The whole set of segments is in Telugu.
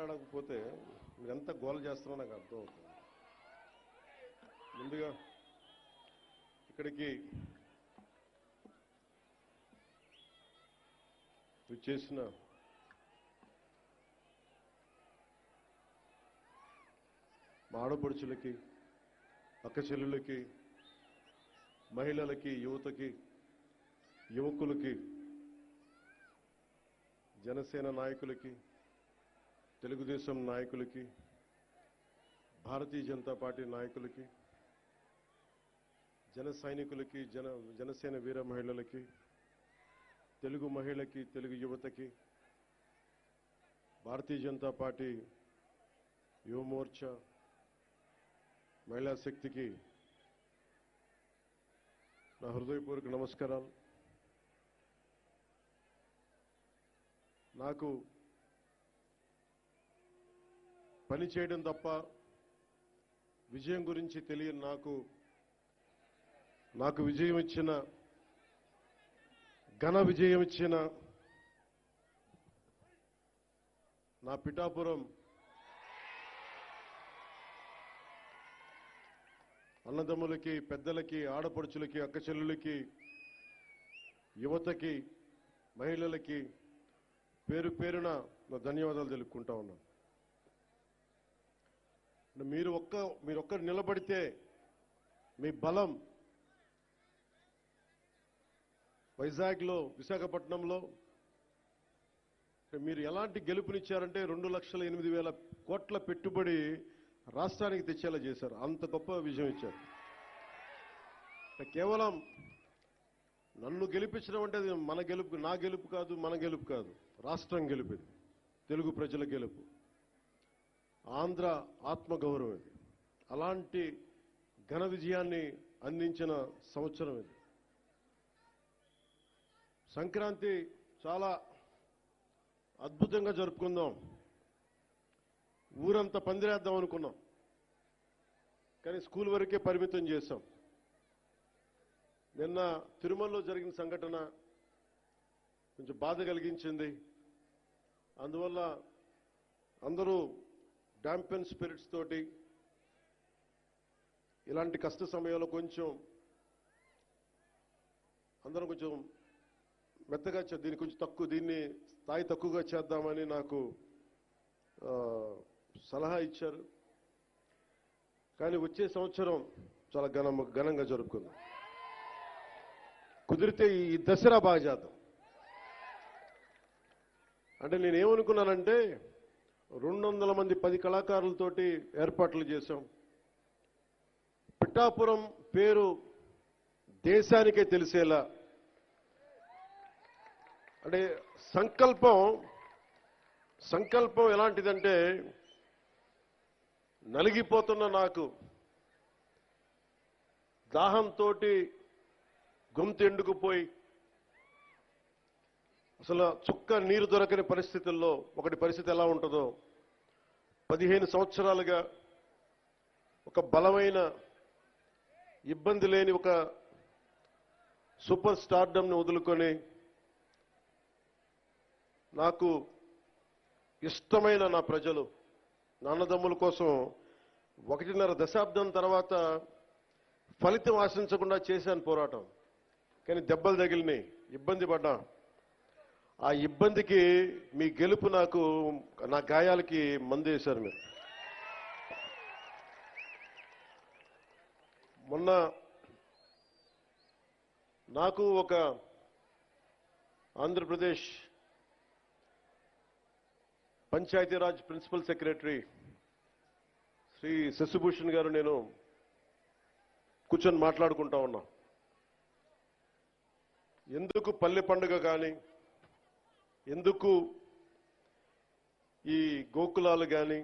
మాట్లాడకపోతే మీరు ఎంత గోల చేస్తారో నాకు అర్థం అవుతుంది ముందుగా ఇక్కడికి చేసిన మా ఆడపడుచులకి అక్క చెల్లులకి మహిళలకి యువతకి యువకులకి జనసేన నాయకులకి తెలుగుదేశం నాయకులకి భారతీయ జనతా పార్టీ నాయకులకి జన సైనికులకి జన జనసేన వీర మహిళలకి తెలుగు మహిళకి తెలుగు యువతకి భారతీయ జనతా పార్టీ యువమోర్చా మహిళా శక్తికి నా హృదయపూర్వక నమస్కారాలు. నాకు పని చేయడం తప్ప విజయం గురించి తెలియని నాకు నాకు విజయం ఇచ్చిన ఘన విజయం ఇచ్చిన నా పిఠాపురం అన్నదమ్ములకి పెద్దలకి ఆడపడుచులకి అక్క చెల్లులకి యువతకి మహిళలకి పేరు పేరున నా ధన్యవాదాలు తెలుపుకుంటా ఉన్నాను. మీరు ఒక్క మీరు ఒక్కరు నిలబడితే మీ బలం వైజాగ్లో విశాఖపట్నంలో మీరు ఎలాంటి గెలుపునిచ్చారంటే రెండు లక్షల ఎనిమిది వేల కోట్ల పెట్టుబడి రాష్ట్రానికి తెచ్చేలా చేశారు. అంత గొప్ప విజయం ఇచ్చారు. కేవలం నన్ను గెలిపించడం అంటే అది మన గెలుపు నా గెలుపు కాదు మన గెలుపు కాదు. రాష్ట్రం గెలుపు తెలుగు ప్రజల గెలుపు. ఆంధ్ర ఆత్మగౌరవం ఇది. అలాంటి ఘన విజయాన్ని అందించిన సంవత్సరం ఇది. సంక్రాంతి చాలా అద్భుతంగా జరుపుకుందాం. ఊరంతా పందిరేద్దాం అనుకున్నాం. కానీ స్కూల్ వరకే పరిమితం చేశాం. నిన్న తిరుమలలో జరిగిన సంఘటన కొంచెం బాధ కలిగించింది. అందువల్ల అందరూ డాంపెన్ స్పిరిట్స్ తోటి ఇలాంటి కష్ట సమయంలో కొంచెం అందరం కొంచెం మెత్తగా చే- దీన్ని కొంచెం తక్కువ దీన్ని స్థాయి తక్కువగా చేద్దామని నాకు సలహా ఇచ్చారు. కానీ వచ్చే సంవత్సరం చాలా ఘన ఘనంగా జరుపుకుందాం. కుదిరితే ఈ దసరా బాగా చేద్దాం. అంటే నేను ఏమనుకున్నానంటే రెండు వందల మంది పది కళాకారులతోటి ఏర్పాట్లు చేశాం. పిఠాపురం పేరు దేశానికే తెలిసేలా. అంటే సంకల్పం సంకల్పం ఎలాంటిదంటే నలిగిపోతున్న నాకు దాహంతో గొంతు ఎండుకుపోయి అసలు చుక్క నీరు దొరకని పరిస్థితుల్లో ఒకటి పరిస్థితి ఎలా ఉంటుందో పదిహేను సంవత్సరాలుగా ఒక బలమైన ఇబ్బంది లేని ఒక సూపర్ స్టార్డమ్ని వదులుకొని నాకు ఇష్టమైన నా ప్రజలు నాన్నదమ్ముల కోసం ఒకటిన్నర దశాబ్దం తర్వాత ఫలితం ఆశించకుండా చేశాను పోరాటం. కానీ దెబ్బలు తగిలినాయి ఇబ్బంది పడ్డా. ఆ ఇబ్బందికి మీ గెలుపు నాకు నా గాయాలకి మందేశారు మీరు. మొన్న నాకు ఒక ఆంధ్రప్రదేశ్ పంచాయతీరాజ్ ప్రిన్సిపల్ సెక్రటరీ శ్రీ శశిభూషణ్ గారు నేను కూర్చొని మాట్లాడుకుంటా ఉన్నా. ఎందుకు పల్లె పండుగ కానీ ఎందుకు ఈ గోకులాలు కానీ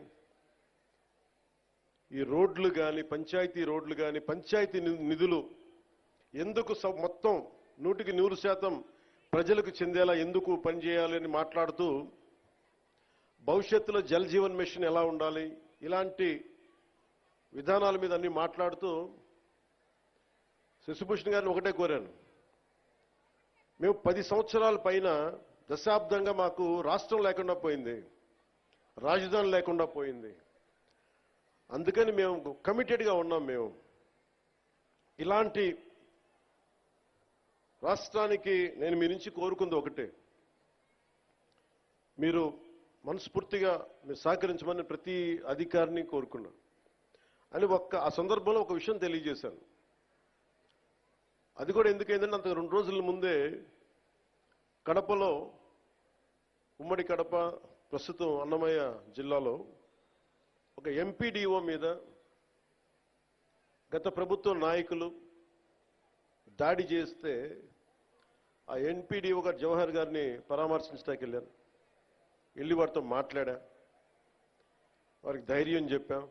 ఈ రోడ్లు కానీ పంచాయతీ రోడ్లు కానీ పంచాయతీ నిధులు ఎందుకు మొత్తం నూటికి నూరు శాతం ప్రజలకు చెందేలా ఎందుకు పనిచేయాలని మాట్లాడుతూ భవిష్యత్తులో జల్ జీవన్ మిషన్ ఎలా ఉండాలి ఇలాంటి విధానాల మీద అన్ని మాట్లాడుతూ శశిభూషణ్ గారిని ఒకటే కోరాను. మేము పది సంవత్సరాల పైన దశాబ్దంగా మాకు రాష్ట్రం లేకుండా పోయింది. రాజధాని లేకుండా పోయింది. అందుకని మేము కమిటెడ్గా ఉన్నాం మేము. ఇలాంటి రాష్ట్రానికి నేను మీ నుంచి కోరుకుంది ఒకటే. మీరు మనస్ఫూర్తిగా మీరు సహకరించమని ప్రతి అధికారిని కోరుకున్నాను అని ఒక్క ఆ సందర్భంలో ఒక విషయం తెలియజేశాను. అది కూడా ఎందుకైందంటే అంత రెండు రోజుల ముందే కడపలో ఉమ్మడి కడప ప్రస్తుతం అన్నమయ్య జిల్లాలో ఒక ఎంపీడీఓ మీద గత ప్రభుత్వ నాయకులు దాడి చేస్తే ఆ ఎన్పీడీఓ గారు జవహర్ గారిని పరామర్శించడానికి వెళ్ళాను వెళ్ళి వారితో మాట్లాడా. వారికి ధైర్యం చెప్పాం.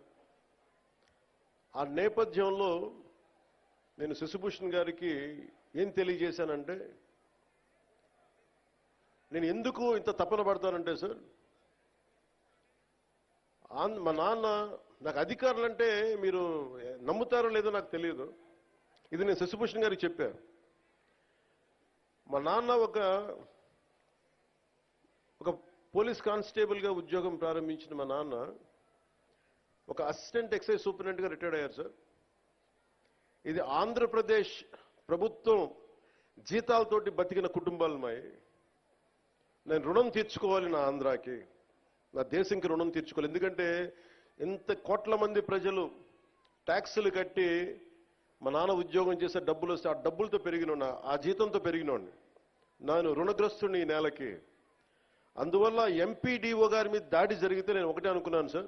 ఆ నేపథ్యంలో నేను శశిభూషణ్ గారికి ఏం తెలియజేశానంటే నేను ఎందుకు ఇంత తపన పడతానంటే సార్ మా నాన్న నాకు అధికారులు అంటే మీరు నమ్ముతారో లేదో నాకు తెలియదు. ఇది నేను శశిభూషణ్ గారికి చెప్పాను మా నాన్న ఒక ఒక పోలీస్ కానిస్టేబుల్గా ఉద్యోగం ప్రారంభించిన మా నాన్న ఒక అసిస్టెంట్ ఎక్సైజ్ సూపరింటెండెంట్గా రిటైర్డ్ అయ్యారు సార్. ఇది ఆంధ్రప్రదేశ్ ప్రభుత్వం జీతాలతోటి బతికిన కుటుంబాలు మాయి నేను రుణం తీర్చుకోవాలి నా ఆంధ్రాకి. నా దేశంకి రుణం తీర్చుకోవాలి. ఎందుకంటే ఇంత కోట్ల మంది ప్రజలు ట్యాక్సులు కట్టి మా నాన్న ఉద్యోగం చేసే డబ్బులు వస్తే ఆ డబ్బులతో పెరిగిన ఆ జీతంతో పెరిగినోడిని. నేను రుణగ్రస్తుని ఈ నేలకి. అందువల్ల ఎంపీడీఓ గారి మీద దాడి జరిగితే నేను ఒకటే అనుకున్నాను సార్.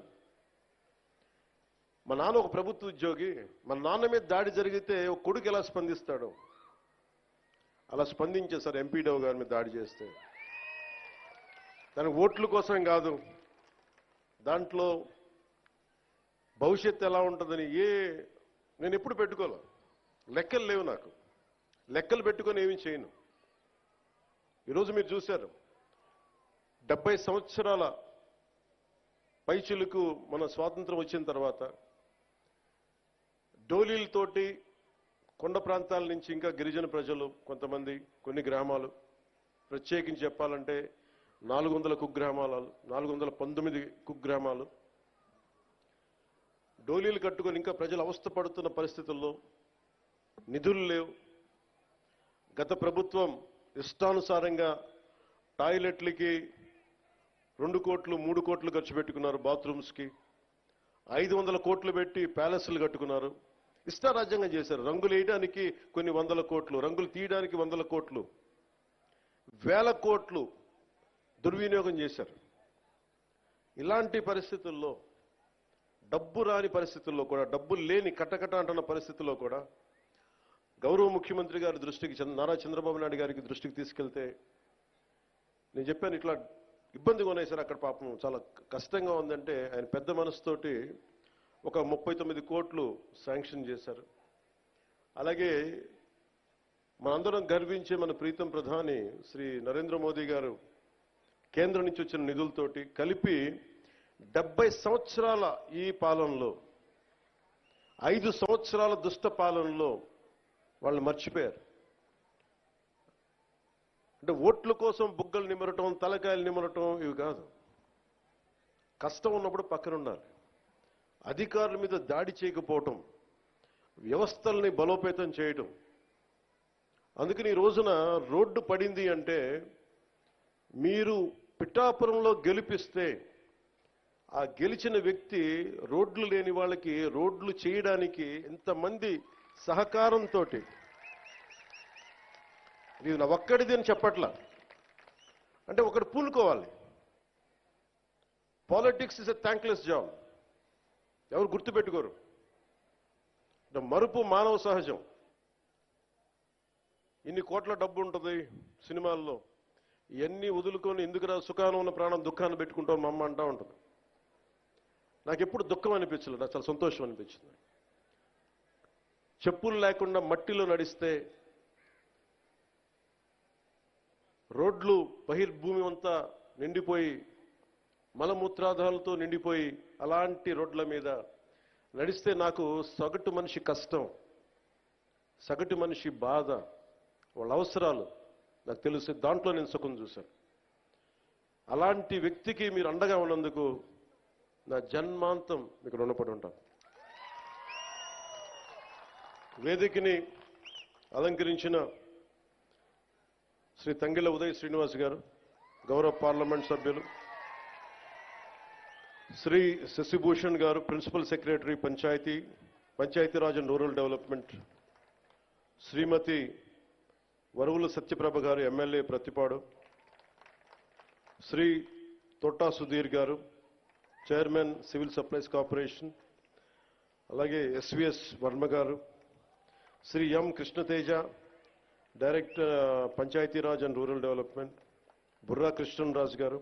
మా నాన్న ఒక ప్రభుత్వ ఉద్యోగి. మా నాన్న మీద దాడి జరిగితే ఒక కొడుకు ఎలా స్పందిస్తాడు? అలా స్పందించే సార్ ఎంపీడీఓ గారి మీద దాడి చేస్తే. దాని ఓట్ల కోసం కాదు దాంట్లో భవిష్యత్తు ఎలా ఉంటుందని ఏ నేను ఎప్పుడు పెట్టుకోలే. లెక్కలు లేవు నాకు. లెక్కలు పెట్టుకొని ఏమీ చేయను. ఈరోజు మీరు చూశారు డెబ్బై సంవత్సరాల పైచులకు మన స్వాతంత్రం వచ్చిన తర్వాత డోలీలతోటి కొండ ప్రాంతాల నుంచి ఇంకా గిరిజన ప్రజలు కొంతమంది కొన్ని గ్రామాలు ప్రత్యేకించి చెప్పాలంటే నాలుగు వందల కుగ్రామాలు నాలుగు వందల పంతొమ్మిది కుగ్రామాలు. డోలీలు కట్టుకొని ఇంకా ప్రజలు అవస్థ పడుతున్న పరిస్థితుల్లో నిధులు లేవు. గత ప్రభుత్వం ఇష్టానుసారంగా టాయిలెట్లకి రెండు కోట్లు మూడు కోట్లు ఖర్చు పెట్టుకున్నారు బాత్రూమ్స్కి. ఐదు వందల కోట్లు పెట్టి ప్యాలెస్లు కట్టుకున్నారు. ఇష్టారాజ్యంగా చేశారు. రంగులు వేయడానికి కొన్ని వందల కోట్లు రంగులు తీయడానికి వందల కోట్లు. వేల కోట్లు దుర్వినియోగం చేశారు. ఇలాంటి పరిస్థితుల్లో డబ్బు రాని పరిస్థితుల్లో కూడా డబ్బు లేని కట్టకట అంటున్న పరిస్థితుల్లో కూడా గౌరవ ముఖ్యమంత్రి గారి దృష్టికి చంద్ర- నారా చంద్రబాబు నాయుడు గారికి దృష్టికి తీసుకెళ్తే నేను చెప్పాను ఇట్లా ఇబ్బందిగా ఉన్నాయి సార్ అక్కడ పాపం చాలా కష్టంగా ఉందంటే ఆయన పెద్ద మనసుతోటి ఒక ముప్పై తొమ్మిది కోట్లు శాంక్షన్ చేశారు. అలాగే మనందరం గర్వించే మన ప్రీతం ప్రధాని శ్రీ నరేంద్ర మోదీ గారు కేంద్రం నుంచి వచ్చిన నిధులతోటి కలిపి డెబ్బై సంవత్సరాల ఈ పాలనలో ఐదు సంవత్సరాల దుష్ట పాలనలో వాళ్ళు మర్చిపోయారు. అంటే ఓట్ల కోసం బుగ్గలు నిమరటం తలకాయలు నిమరటం ఇవి కాదు. కష్టం ఉన్నప్పుడు పక్కన ఉండాలి. అధికారుల మీద దాడి చేయకపోవటం వ్యవస్థల్ని బలోపేతం చేయటం. అందుకని ఈ రోజున రోడ్డు పడింది అంటే మీరు పిఠాపురంలో గెలిపిస్తే ఆ గెలిచిన వ్యక్తి రోడ్లు లేని వాళ్ళకి రోడ్లు చేయడానికి ఇంతమంది సహకారంతో ఇది నా ఒక్కడిది అని చెప్పట్లా. అంటే ఒకటి పూనుకోవాలి. Politics is a thankless job ఎవరు గుర్తుపెట్టుకోరు? మరుపు మానవ సహజం. ఇన్ని కోట్ల డబ్బు ఉంటుంది సినిమాల్లో. ఇవన్నీ వదులుకొని ఎందుకురా సుఖానం ఉన్న ప్రాణం దుఃఖాన్ని పెట్టుకుంటాం మా అమ్మ అంటా ఉంటుంది. నాకు ఎప్పుడు దుఃఖం అనిపించలేదు నాకు చాలా సంతోషం అనిపించింది. చెప్పులు లేకుండా మట్టిలో నడిస్తే రోడ్లు బహిర్భూమి అంతా నిండిపోయి మలమూత్రాధాలతో నిండిపోయి అలాంటి రోడ్ల మీద నడిస్తే నాకు సగటు మనిషి కష్టం సగటు మనిషి బాధ వాళ్ళ అవసరాలు. నాకు తెలుసు దాంట్లో నేను సుఖం చూశాను. అలాంటి వ్యక్తికి మీరు అండగా ఉన్నందుకు నా జన్మాంతం మీకు రుణపడి ఉంటాను వేదికని అలంకరించిన శ్రీ తంగిల ఉదయ్ శ్రీనివాస్ గారు గౌరవ పార్లమెంట్ సభ్యులు శ్రీ శశిభూషణ్ గారు principal secretary panchayat Panchayati Raj and rural development Shrimati Varuvula Satyaprabha గారు ఎమ్మెల్యే ప్రతిపాడు శ్రీ తొట్టా సుధీర్ గారు చైర్మన్ సివిల్ సప్లైస్ కార్పొరేషన్ అలాగే ఎస్విఎస్ వర్మ గారు Shri M Krishna Teja director Panchayati Raj and rural development Burra Krishnaraju గారు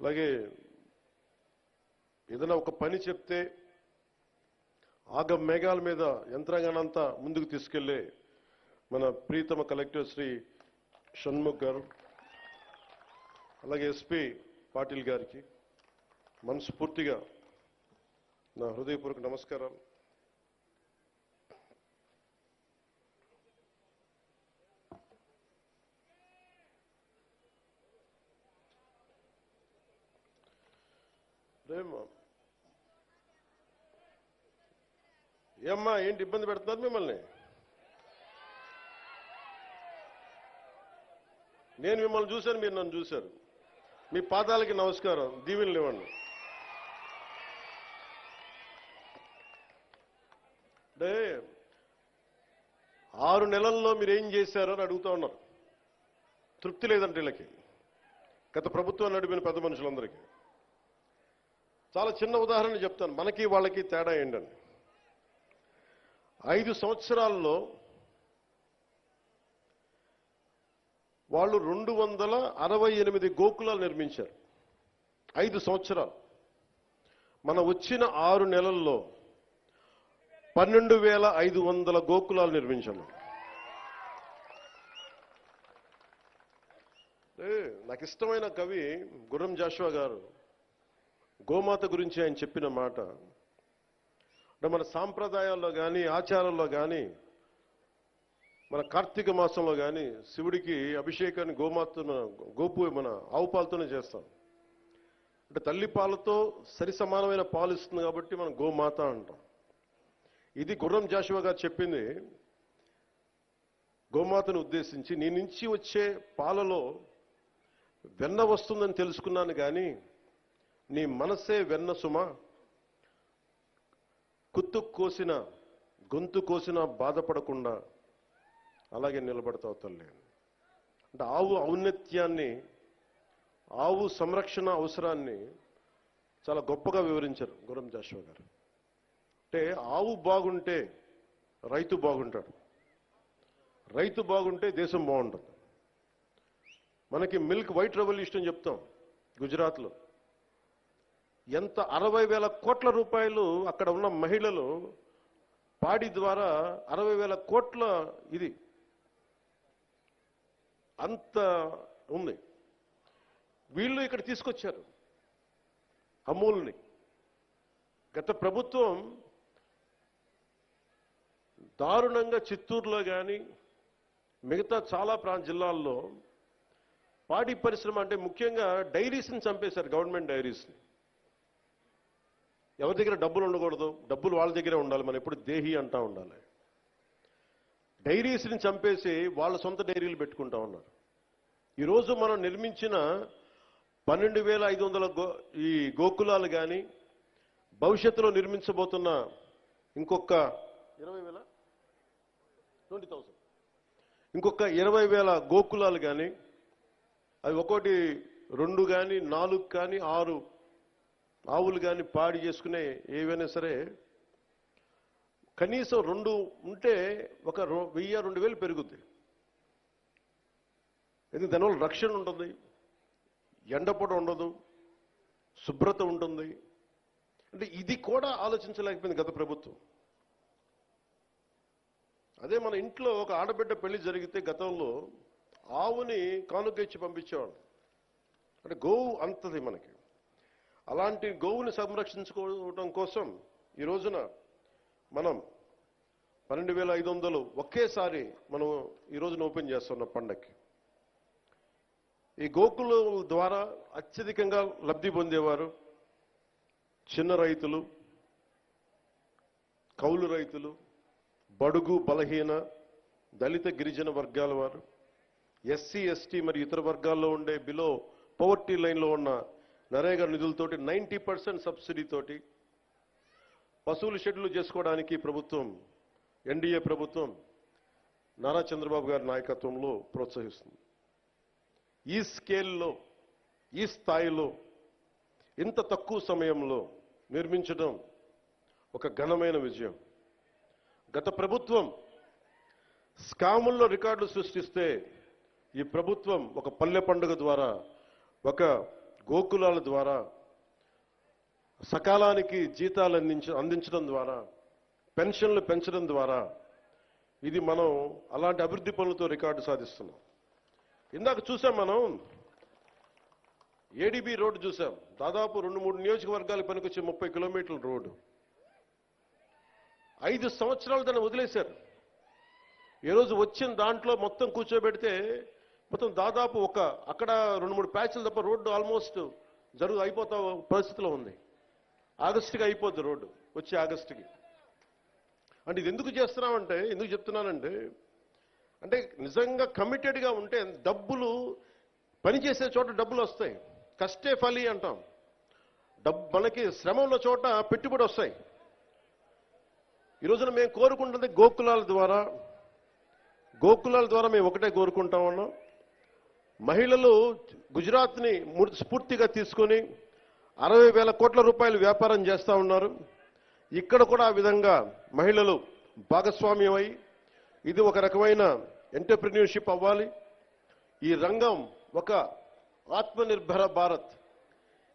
అలాగే ఏదైనా ఒక పని చెప్తే ఆగ మేఘాల మీద యంత్రాంగానంతా ముందుకు తీసుకెళ్ళే మన ప్రీతమ కలెక్టర్ శ్రీ షణ్ముఖ్ గారు అలాగే ఎస్పీ పాటిల్ గారికి మనస్ఫూర్తిగా నా హృదయపూర్వక నమస్కారాలు. ఏమ్మా ఏంటి ఇబ్బంది పెడుతున్నారు మిమ్మల్ని? నేను మిమ్మల్ని చూశాను మీరు నన్ను చూశారు. మీ పాదాలకి నమస్కారం దీవెనలు ఇవ్వండి. అంటే ఆరు నెలల్లో మీరు ఏం చేశారో అని అడుగుతా ఉన్నారు. తృప్తి లేదంటే వీళ్ళకి. గత ప్రభుత్వం నడిపిన పెద్ద మనుషులందరికీ. చాలా చిన్న ఉదాహరణ చెప్తాను. మనకి వాళ్ళకి తేడా ఏంటండి ఐదు సంవత్సరాల్లో వాళ్ళు రెండు వందల అరవై ఎనిమిది గోకులాలు నిర్మించారు. ఐదు సంవత్సరాలు. మన వచ్చిన ఆరు నెలల్లో పన్నెండు వేల ఐదు వందల గోకులాలు నిర్మించాము. ఏ, నాకు ఇష్టమైన కవి గుర్రం జాషువా గారు గోమాత గురించి ఆయన చెప్పిన మాట. అంటే మన సాంప్రదాయాల్లో కానీ ఆచారాల్లో కానీ మన కార్తీక మాసంలో కానీ శివుడికి అభిషేకాన్ని గోమాత గోపు మన ఆవు పాలతోనే చేస్తాం. అంటే తల్లి పాలతో సరి సమానమైన పాలు ఇస్తుంది కాబట్టి మనం గోమాత అంటాం. ఇది గుర్రం జాషువా గారు చెప్పింది. గోమాతను ఉద్దేశించి నీ నుంచి వచ్చే పాలలో వెన్న వస్తుందని తెలుసుకున్నాను కానీ నీ మనసే వెన్న సుమ కుత్తు కోసిన గొంతు కోసిన బాధపడకుండా అలాగే నిలబడతావు తల్లి అంటే ఆవు ఔన్నత్యాన్ని ఆవు సంరక్షణ అవసరాన్ని చాలా గొప్పగా వివరించారు గురం జాషువా గారు. అంటే ఆవు బాగుంటే రైతు బాగుంటాడు. రైతు బాగుంటే దేశం బాగుంటుంది. మనకి మిల్క్ వైట్ రెవల్యూషన్ అని చెప్తాం గుజరాత్లో. ఎంత అరవై వేల కోట్ల రూపాయలు అక్కడ ఉన్న మహిళలు పాడి ద్వారా అరవై వేల కోట్ల ఇది అంత ఉంది. వీళ్ళు ఇక్కడ తీసుకొచ్చారు అమూల్ని గత ప్రభుత్వం దారుణంగా చిత్తూరులో కానీ మిగతా చాలా ప్రాంత జిల్లాల్లో పాడి పరిశ్రమ అంటే ముఖ్యంగా డైరీస్ని చంపేశారు గవర్నమెంట్ డైరీస్ని. ఎవరి దగ్గర డబ్బులు ఉండకూడదు డబ్బులు వాళ్ళ దగ్గరే ఉండాలి మనం ఎప్పుడు దేహి అంటా ఉండాలి. డైరీస్ని చంపేసి వాళ్ళ సొంత డైరీలు పెట్టుకుంటా ఉన్నారు. ఈరోజు మనం నిర్మించిన పన్నెండు వేల ఐదు వందల గో ఈ గోకులాలు కానీ భవిష్యత్తులో నిర్మించబోతున్న ఇంకొక ఇరవై వేల? Twenty thousand. ఇంకొక ఇరవై వేల గోకులాలు కానీ అవి ఒకటి రెండు కానీ నాలుగు కానీ ఆరు ఆవులు కానీ పాడి చేసుకునే ఏవైనా సరే కనీసం రెండు ఉంటే ఒక రో- వెయ్యి రెండు వేలు పెరుగుద్ది. ఎందుకు దానివల్ల రక్షణ ఉంటుంది ఎండపొడ ఉండదు శుభ్రత ఉంటుంది. అంటే ఇది కూడా ఆలోచించలేకపోయింది గత ప్రభుత్వం. అదే మన ఇంట్లో ఒక ఆడబిడ్డ పెళ్ళి జరిగితే గతంలో ఆవుని కానుక ఇచ్చి పంపించేవాడు అంటే గోవు అంతది మనకి. అలాంటి గోవుని సంరక్షించుకోవడం కోసం ఈ రోజున మనం పన్నెండు వేల ఐదు వందలు ఒకేసారి మనం ఈ రోజున ఓపెన్ చేస్తున్నాం పండక్కి. ఈ గోకుల ద్వారా అత్యధికంగా లబ్ధి పొందేవారు చిన్న రైతులు కౌలు రైతులు బడుగు బలహీన దళిత గిరిజన వర్గాల వారు ఎస్సీ ఎస్టీ మరియు ఇతర వర్గాల్లో ఉండే బిలో పవర్టీ లైన్లో ఉన్న నరేగా నిధులతోటి నైంటీ పర్సెంట్ సబ్సిడీతోటి పశువులు షెడ్లు చేసుకోవడానికి ప్రభుత్వం ఎన్డీఏ ప్రభుత్వం నారా చంద్రబాబు గారి నాయకత్వంలో ప్రోత్సహిస్తుంది. ఈ స్కేల్లో ఈ స్థాయిలో ఇంత తక్కువ సమయంలో నిర్మించడం ఒక ఘనమైన విజయం. గత ప్రభుత్వం స్కాముల్లో రికార్డులు సృష్టిస్తే ఈ ప్రభుత్వం ఒక పల్లె పండుగ ద్వారా ఒక గోకులాల ద్వారా సకాలానికి జీతాలు అందించ అందించడం ద్వారా పెన్షన్లు పెంచడం ద్వారా ఇది మనం అలాంటి అభివృద్ధి పనులతో రికార్డు సాధిస్తున్నాం. ఇందాక చూసాం మనం ఏడీబీ రోడ్డు చూసాం. దాదాపు రెండు మూడు నియోజకవర్గాలకు పనికొచ్చే ముప్పై కిలోమీటర్ల రోడ్డు. ఐదు సంవత్సరాలు దాన్ని వదిలేశారు. ఈరోజు వచ్చిన దాంట్లో మొత్తం కూర్చోబెడితే మొత్తం దాదాపు ఒక అక్కడ రెండు మూడు ప్యాచ్లు తప్ప రోడ్డు ఆల్మోస్ట్ జరుగు అయిపోతా పరిస్థితిలో ఉంది. ఆగస్టుకి అయిపోద్ది రోడ్డు వచ్చే ఆగస్టుకి. అంటే ఇది ఎందుకు చేస్తున్నామంటే ఎందుకు చెప్తున్నానంటే అంటే నిజంగా కమిటెడ్గా ఉంటే డబ్బులు పనిచేసే చోట డబ్బులు వస్తాయి. కష్టే ఫలి అంటాం. డబ్బు మనకి శ్రమ ఉన్న చోట పెట్టుబడి వస్తాయి. ఈ రోజున మేము కోరుకుంటుంది గోకులాల ద్వారా. గోకులాల ద్వారా మేము ఒకటే కోరుకుంటా ఉన్నాం మహిళలు గుజరాత్ని ము- స్ఫూర్తిగా తీసుకొని అరవై వేల కోట్ల రూపాయలు వ్యాపారం చేస్తూ ఉన్నారు. ఇక్కడ కూడా ఆ విధంగా మహిళలు భాగస్వామ్యమై ఇది ఒక రకమైన ఎంటర్ప్రిన్యూర్షిప్ అవ్వాలి. ఈ రంగం ఒక ఆత్మనిర్భర భారత్.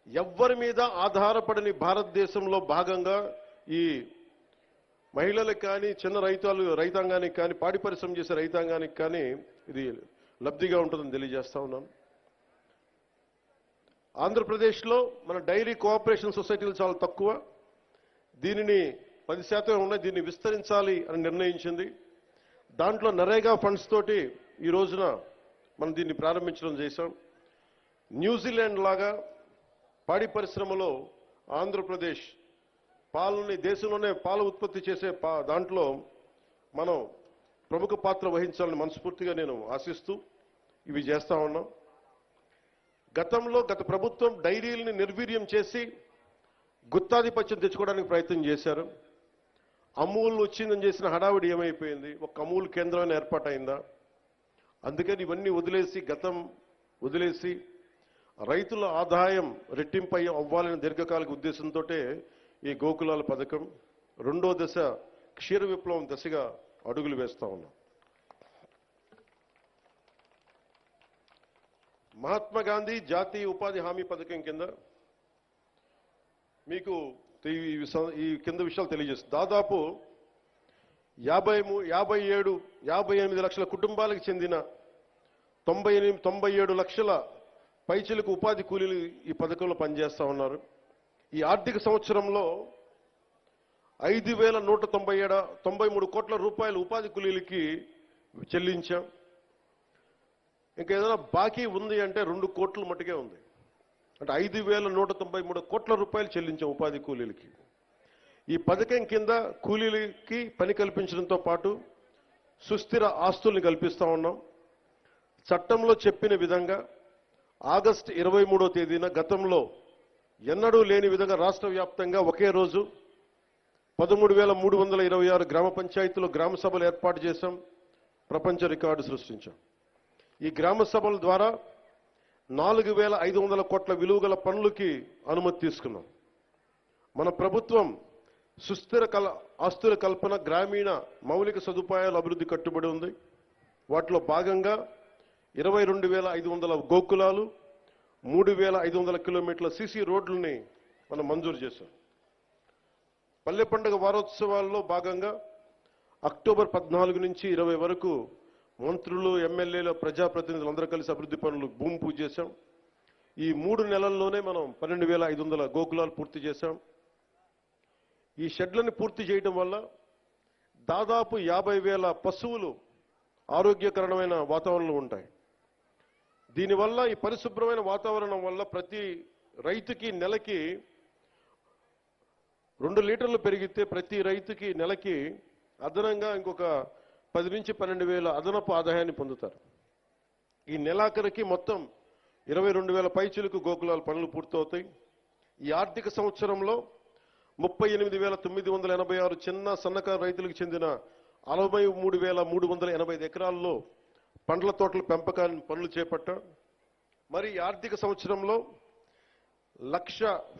ఎవ్వరి మీద ఆధారపడని భారతదేశంలో భాగంగా ఈ మహిళలకు కానీ చిన్న రైతాలు రైతాంగానికి కానీ పాడి పరిశ్రమ చేసే రైతాంగానికి కానీ ఇది లబ్ధిగా ఉంటుందని తెలియజేస్తా ఉన్నాను ఆంధ్రప్రదేశ్లో మన డైరీ కోఆపరేషన్ సొసైటీలు చాలా తక్కువ. దీనిని పది శాతం ఉన్నాయి దీన్ని విస్తరించాలి అని నిర్ణయించింది. దాంట్లో నరేగా ఫండ్స్ తోటి ఈ రోజున మనం దీన్ని ప్రారంభించడం చేశాం. న్యూజిలాండ్ లాగా పాడి పరిశ్రమలో ఆంధ్రప్రదేశ్ పాలని దేశంలోనే పాల ఉత్పత్తి చేసే పా దాంట్లో మనం ప్రముఖ పాత్ర వహించాలని మనస్ఫూర్తిగా నేను ఆశిస్తూ ఇవి చేస్తా ఉన్నాం. గతంలో గత ప్రభుత్వం డైరీల్ని నిర్వీర్యం చేసి గుత్తాధిపత్యం తెచ్చుకోవడానికి ప్రయత్నం చేశారు. అమూల్ వచ్చిందని చేసిన హడావిడి ఏమైపోయింది? ఒక అమూల్ కేంద్రమైన ఏర్పాటైందా? అందుకని ఇవన్నీ వదిలేసి గతం వదిలేసి రైతుల ఆదాయం రెట్టింపై అవ్వాలనే దీర్ఘకాలిక ఉద్దేశంతో ఈ గోకులాల పథకం రెండో దశ క్షీర విప్లవం దశగా అడుగులు వేస్తూ ఉన్నాం. మహాత్మా గాంధీ జాతీయ ఉపాధి హామీ పథకం కింద మీకు ఈ ఈ కింద విషయాలు తెలియజేస్తుంది. దాదాపు యాభై మూ యాభై ఏడు యాభై ఎనిమిది లక్షల కుటుంబాలకు చెందిన తొంభై ఎనిమిది తొంభై ఏడు లక్షల పైచలకు ఉపాధి కూలీలు ఈ పథకంలో పనిచేస్తా ఉన్నారు. ఈ ఆర్థిక సంవత్సరంలో ఐదు వేల నూట తొంభై ఏడు తొంభై మూడు కోట్ల రూపాయలు ఉపాధి కూలీలకి చెల్లించాం. ఇంకా ఏదైనా బాకీ ఉంది అంటే రెండు కోట్ల మటుకే ఉంది. అంటే ఐదు వేల నూట తొంభై మూడు కోట్ల రూపాయలు చెల్లించాం ఉపాధి కూలీలకి. ఈ పథకం కింద కూలీలకి పని కల్పించడంతో పాటు సుస్థిర ఆస్తుల్ని కల్పిస్తా ఉన్నాం. చట్టంలో చెప్పిన విధంగా ఆగస్టు ఇరవై మూడో తేదీన గతంలో ఎన్నడూ లేని విధంగా రాష్ట్ర వ్యాప్తంగా ఒకే రోజు పదమూడు వేల మూడు వందల ఇరవై ఆరు గ్రామ పంచాయతీలో గ్రామ సభలు ఏర్పాటు చేశాం. ప్రపంచ రికార్డు సృష్టించాం. ఈ గ్రామ సభల ద్వారా నాలుగు వేల ఐదు వందల కోట్ల విలువ గల పనులకి అనుమతి తీసుకున్నాం. మన ప్రభుత్వం సుస్థిర కల ఆస్తుల కల్పన గ్రామీణ మౌలిక సదుపాయాల అభివృద్ధి కట్టుబడి ఉంది. వాటిలో భాగంగా ఇరవై రెండు వేల ఐదు వందల గోకులాలు మూడు వేల ఐదు వందల కిలోమీటర్ల సీసీ రోడ్లని మనం మంజూరు చేశాం. పల్లె పండుగ వారోత్సవాల్లో భాగంగా అక్టోబర్ పద్నాలుగు నుంచి ఇరవై వరకు మంత్రులు ఎమ్మెల్యేలు ప్రజాప్రతినిధులు అందరూ కలిసి అభివృద్ధి పనులు భూమి పూజ చేశాం. ఈ మూడు నెలల్లోనే మనం పన్నెండు వేల ఐదు వందల గోకులాలు పూర్తి చేశాం. ఈ షెడ్లను పూర్తి చేయడం వల్ల దాదాపు యాభై వేల పశువులు ఆరోగ్యకరమైన వాతావరణంలో ఉంటాయి. దీనివల్ల ఈ పరిశుభ్రమైన వాతావరణం వల్ల ప్రతి రైతుకి నెలకి రెండు లీటర్లు పెరిగితే ప్రతి రైతుకి నెలకి అదనంగా ఇంకొక పది నుంచి పన్నెండు వేల అదనపు ఆదాయాన్ని పొందుతారు. ఈ నెలాఖరికి మొత్తం ఇరవై రెండు వేల పైచులకు గోకులాల పనులు పూర్తవుతాయి. ఈ ఆర్థిక సంవత్సరంలో ముప్పై ఎనిమిది వేల తొమ్మిది వందల ఎనభై ఆరు చిన్న సన్నకారు రైతులకు చెందిన అరవై మూడు వేల మూడు వందల ఎనభై ఐదు ఎకరాల్లో పండ్ల తోటల పెంపకాన్ని పనులు చేపట్టాం మరి ఈ ఆర్థిక సంవత్సరంలో లక్ష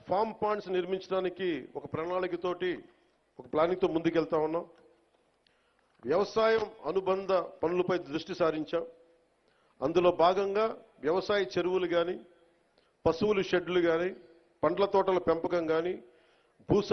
ఫామ్ పాండ్స్ నిర్మించడానికి ఒక ప్రణాళికతోటి ఒక ప్లానింగ్తో ముందుకెళ్తా ఉన్నాం. వ్యవసాయం అనుబంధ పనులపై దృష్టి సారించాం. అందులో భాగంగా వ్యవసాయ చెరువులు కానీ పశువుల షెడ్లు కానీ పండ్ల తోటల పెంపకం కానీ భూసా